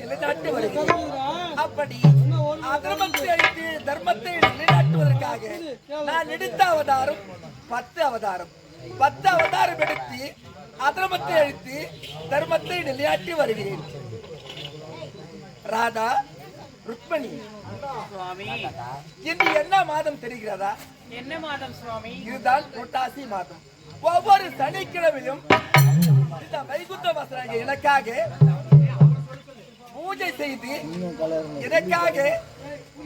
நிலைநாட்டி அப்படி அதர்மத்தை அழித்து தர்மத்தை நிலைநாட்டுவதற்காக நான் எடுத்த அவதாரம் பத்து அவதாரம். பத்து அவதாரம் எடுத்து அதர்மத்தை அழித்து தர்மத்தை நிலைநாட்டி வருகிறேன். ராதா ருக்மணி. இன்று என்ன மாதம் தெரிகிறதா? என்ன மாதம் சுவாமி? இதுதான் புரட்டாசி மாதம். ஒவ்வொரு சனிக்கிழமையும் வைகுந்த வசனாக எனக்காக பூஜை செய்து இதற்காக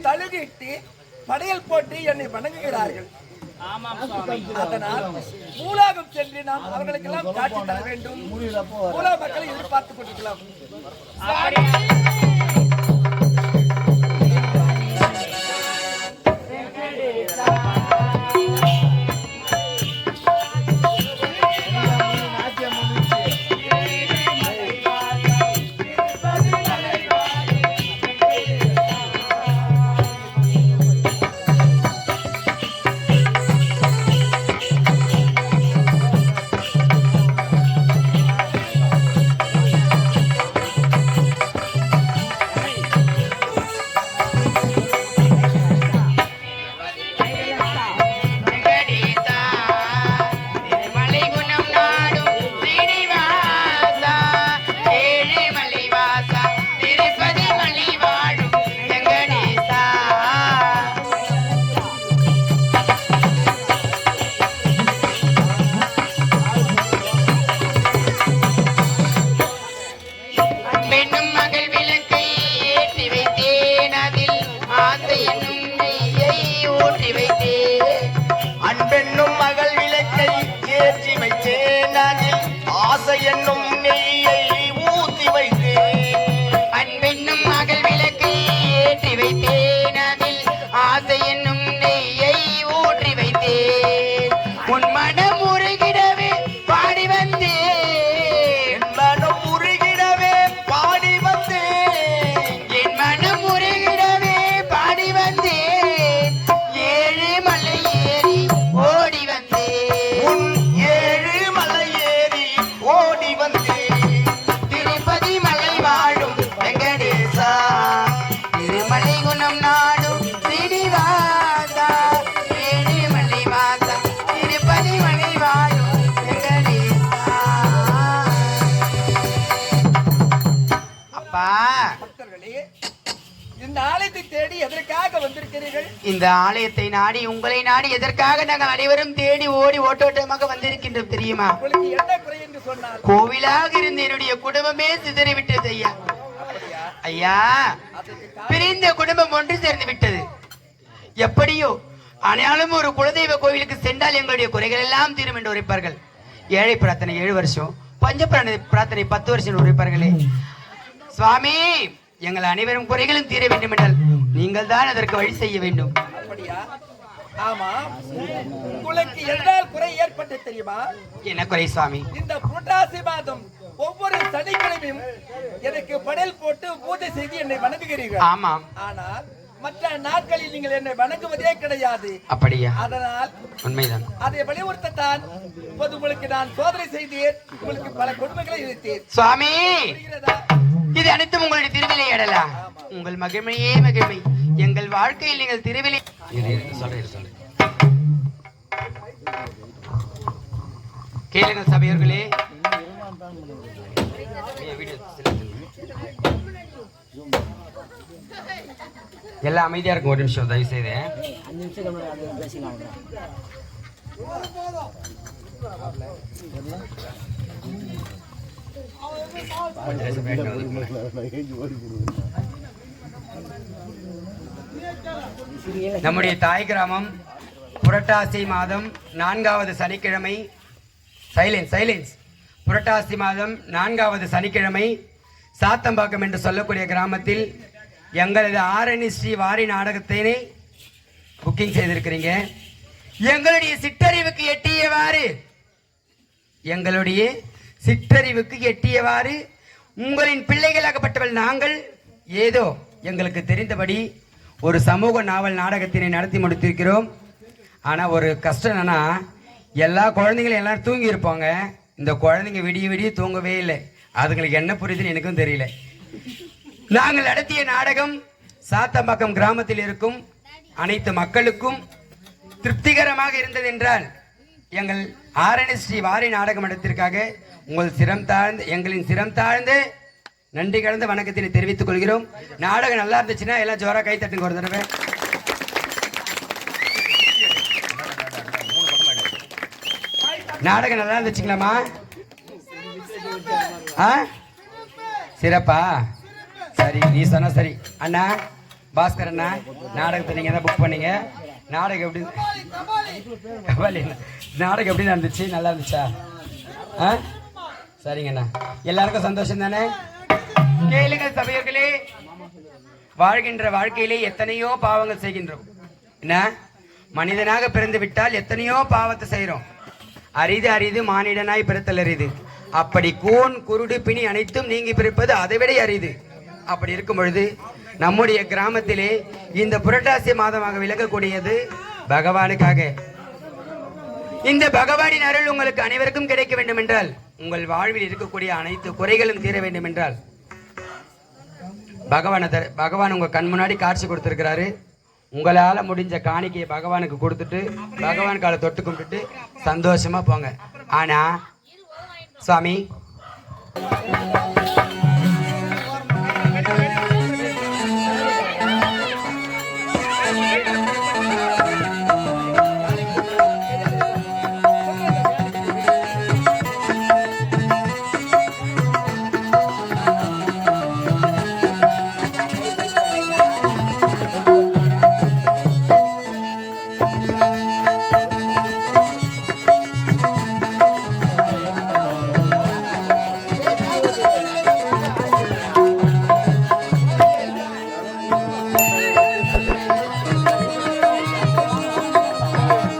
தழுகிட்டு படையல் போட்டு என்னை வணங்குகிறார்கள். ஆமாம் அதனால் மூலாகம் சென்று நாம் அவர்களுக்கெல்லாம் காட்சி தர வேண்டும். மூலா மக்களை எதிர்பார்த்துக் கொண்டிருக்கலாம். என்னும் அப்பா. பக்தர்களே இந்த ஆலயத்தை தேடி எதற்காக வந்திருக்கிறீர்கள்? இந்த ஆலயத்தை நாடி உங்களை நாடி எதற்காக நாங்கள் அனைவரும் தேடி ஓடி ஓட்டோட்டமாக வந்திருக்கின்றோம் தெரியுமா? உங்களுக்கு என்ன குறை என்று சொன்னால்? கோவிலாக இருந்த என்னுடைய குடும்பமே சிதறிவிட்டது ஐயா. ஐயா பிரிந்த குடும்பம் ஒன்று சேர்ந்து விட்டது. எப்படியோ ஆனாலும் ஒரு குலதெய்வ கோவிலுக்கு சென்றால் எங்களுடைய குறைகள் எல்லாம் தீரும் என்று உரைப்பார்கள். ஏழை பிரார்த்தனை ஏழு வருஷம் பஞ்ச பிரார்த்தனை பத்து வருஷம் உரைப்பார்களே. சுவாமி எங்கள் அனைவரும் குறைகளும் தீர வேண்டும் என்றால் நீங்கள் தான் அதற்கு வழி செய்ய வேண்டும். ஆமா. உங்களுக்கு எதனால் குறை ஏற்பட்டு தெரியுமா? என்ன குறை சுவாமி? இந்த புரட்டாசி மாதம் ஒவ்வொரு சனிக்கிழமையும் எனக்கு படையல் போட்டு பூஜை செய்து என்னை வணங்குகிறீர்கள். ஆமாம் ஆனால் மற்ற நாட்களில் நீங்கள் என்னை வணங்குவதே கிடையாது. அப்படியா? அதனால் உண்மைதான். அதை வலியுறுத்தத்தான் இப்போது உங்களுக்கு நான் சோதனை செய்தேன். உங்களுக்கு பல கொடுமைகளை இழுத்தேன் சுவாமி! இது அனைத்தும் உங்களுடைய திருவிலை அடலா உங்கள் மகிமையே மகிமை. எங்கள் வாழ்க்கையில் நீங்கள் திருவிலை கேளுங்கள் சபையர்களே. எல்லாம் அமைதியா இருக்கும் ஒரு நிமிஷம் தயவு செய்து நம்முடைய தாய் கிராமம் புரட்டாசி மாதம் நான்காவது சனிக்கிழமை. சைலன்ஸ் சைலன்ஸ் புரட்டாசி மாதம் நான்காவது சனிக்கிழமை சாத்தம்பாக்கம் என்று சொல்லக்கூடிய கிராமத்தில் எங்களது ஆரணி ஸ்ரீ வாரி நாடகத்தினை புக்கிங் செய்திருக்கிறீங்க. எங்களுடைய சிற்றறிவுக்கு எட்டியவாறு எங்களுடைய சிற்றறிவுக்கு எட்டியவாறு உங்களின் பிள்ளைகளாகப்பட்டவள் நாங்கள். ஏதோ எங்களுக்கு தெரிந்தபடி ஒரு சமூக நாவல் நாடகத்தினை நடத்தி முடித்திருக்கிறோம். ஆனால் ஒரு கஷ்டம் என்னன்னா எல்லா குழந்தைங்களும் எல்லாரும் தூங்கி இருப்பாங்க. இந்த குழந்தைங்க விடிய விடிய தூங்கவே இல்லை. அதுங்களுக்கு என்ன புரியுதுன்னு எனக்கும் தெரியல. நாங்கள் நடத்திய நாடகம் சாத்தம்பாக்கம் கிராமத்தில் இருக்கும். அனைத்து மக்களுக்கும் திருப்திகரமாக இருந்தது என்றால் எங்கள் ஆரணி ஸ்ரீ வாரி நாடக மன்றத்திற்காக உங்கள் சிரம் தாழ்ந்து எங்களின் சிரம் தாழ்ந்து நன்றி கலந்த வணக்கத்தினை தெரிவித்துக் கொள்கிறோம். நாடகம் நல்லா இருந்துச்சுன்னா எல்லாம் ஜோரா கை தட்டுங்க ஒரு தடவை. நாடகம் நல்லா இருந்துச்சுங்களாம்மா? ஆ? சிறப்பா? சரி நீ சொன்ன சரி. அண்ணா பாஸ்கர் அண்ணா நாடகத்தை நீங்கள் தான் புக் பண்ணீங்க? நாடகம் எப்படி? கபாலி. நாடகம் எப்படி நடந்துச்சு? நல்லா இருந்துச்சா? ஆ? சரிங்கண்ணா. எல்லாருக்கும் சந்தோஷம் தானே? கேளுங்கள் சபையர்களே. வாழ்கின்ற வாழ்க்கையிலே எத்தனையோ பாவங்கள் செய்கின்றோம். என்ன? மனிதனாக பிறந்து விட்டால் எத்தனையோ பாவத்தை செய்கிறோம் அரிது அரிது மானிடனாய் பிறத்தல் அரிது. அப்படி கூன் குருடு பிணி அனைத்தும் நீங்கி பிறப்பது அதைவிட அரிது. அப்படி இருக்கும் பொழுது நம்முடைய கிராமத்திலே இந்த புரட்டாசி மாதமாக விளங்கக்கூடியது பகவானுக்காக. இந்த பகவானின் அருள் உங்களுக்கு அனைவருக்கும் கிடைக்க வேண்டும் என்றால் உங்கள் வாழ்வில் இருக்கக்கூடிய அனைத்து குறைகளும் தீர வேண்டும் என்றால் பகவானை தர பகவான் உங்கள் கண் முன்னாடி காட்சி கொடுத்துருக்கிறாரு. உங்களால் முடிஞ்ச காணிக்கையை பகவானுக்கு கொடுத்துட்டு பகவான் காலை தொட்டு கும்பிட்டுட்டு சந்தோஷமாக போங்க. ஆனால் சுவாமி